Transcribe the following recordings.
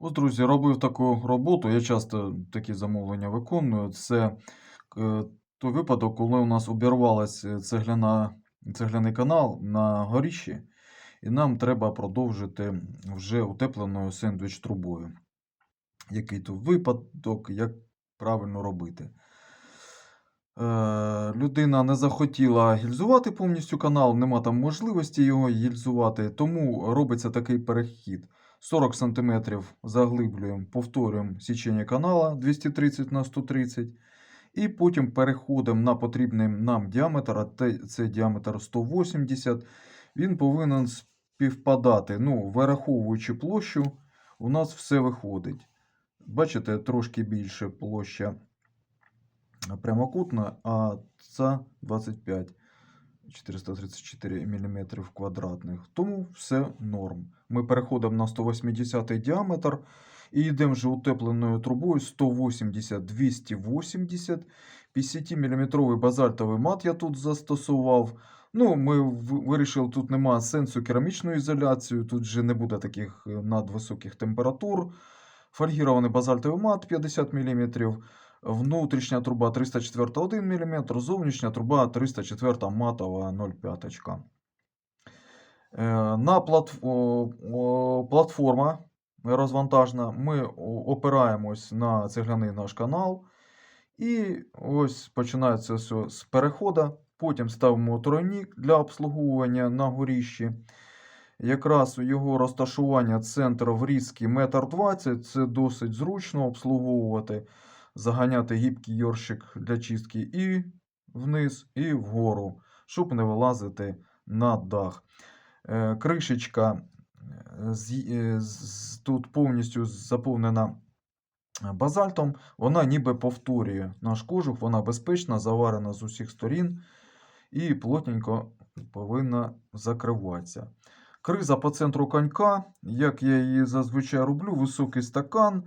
Ось, друзі, робив таку роботу. Я часто такі замовлення виконую. Це е, той випадок, коли у нас обірвалася цегляна, цегляний канал на горіщі, і нам треба продовжити вже утепленою сендвіч трубою. Який то випадок, як правильно робити. Е, людина не захотіла гільзувати повністю канал, нема там можливості його гільзувати, тому робиться такий перехід. 40 см заглиблюємо, повторюємо січення канала 230 на 130 і потім переходимо на потрібний нам діаметр, а це діаметр 180. Він повинен співпадати. Ну, вираховуючи площу, у нас все виходить. Бачите, трошки більше площа прямокутна, а ця 25 434 мм квадратних. Тому все норм. Ми переходимо на 180 діаметр і йдемо вже утепленою трубою 180-280. 50-мм базальтовий мат я тут застосував. Ну, ми вирішили, тут немає сенсу керамічну ізоляцію, тут вже не буде таких е, надвисоких температур. Фольгірований базальтовий мат 50 мм. Внутрішня труба 304 1 мм, зовнішня труба 304 матова 0,5. Е, На платформа розвантажна. Ми опираємось на цегляний наш канал. І ось починається все з переходу. Потім ставимо тройник для обслуговування на горіщі. Якраз його розташування центр врізки 1,20 м. Це досить зручно обслуговувати, заганяти гібкий йоршик для чистки і вниз, і вгору, щоб не вилазити на дах. Е, Кришечка е, е, тут повністю заповнена базальтом. Вона ніби повторює наш кожух, вона безпечна, заварена з усіх сторін і плотненько повинна закриватися. Криза по центру конька, як я її зазвичай роблю, високий стакан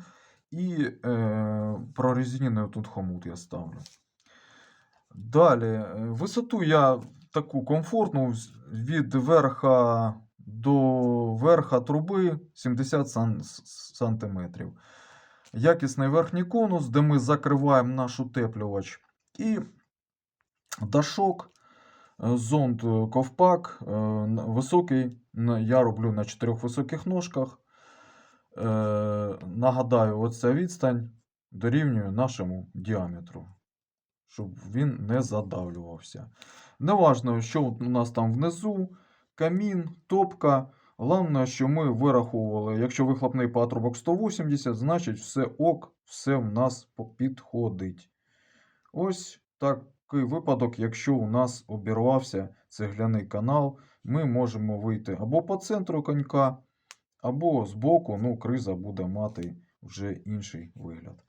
і е, прорезинений тут хомут я ставлю. Далі, е, висоту я таку комфортну від верха до верха труби 70 сан- сантиметрів. Якісний верхній конус, де ми закриваємо наш утеплювач. І дашок, е, зонд е, ковпак, високий. Я роблю на чотирьох високих ножках. Е, Нагадаю, оця відстань дорівнює нашому діаметру, щоб він не задавлювався. Неважно, що у нас там внизу, камін, топка. Головне, що ми вираховували, якщо вихлопний патрубок 180, значить все ок, все в нас підходить. Ось такий випадок, якщо у нас обірвався цегляний канал, ми можемо вийти або по центру конька, або збоку, ну, криза буде мати вже інший вигляд.